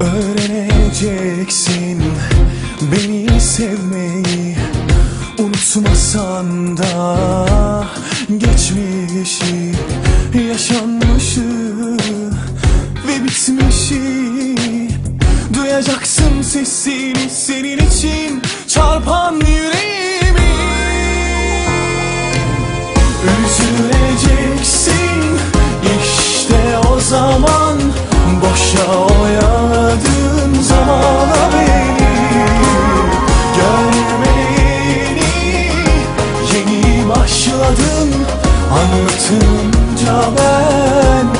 Öğreneceksin beni sevmeyi. Unutmasan da geçmişi Yaşanmışı ve bitmişi. Duyacaksın sesini senin için. Çarpan yüreği. Başladın Anlatınca ben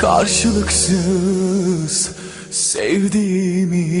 karşılıksız sevdiğimi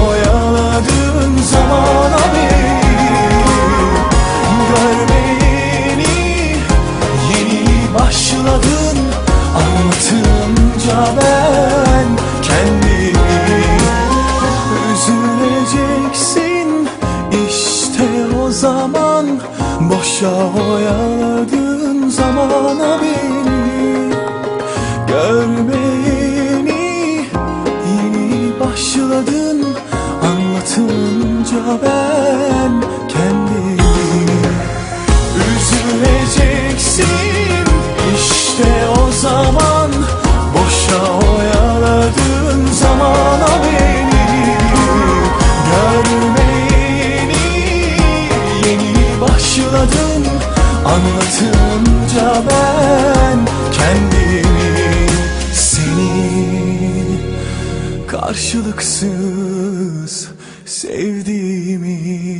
zaman Boşa oyaladığın zamana beni. Görmeyeni yeni başladın Anlatınca ben başladın Anlatınca ben kendimi Seni karşılıksız sevdiğimi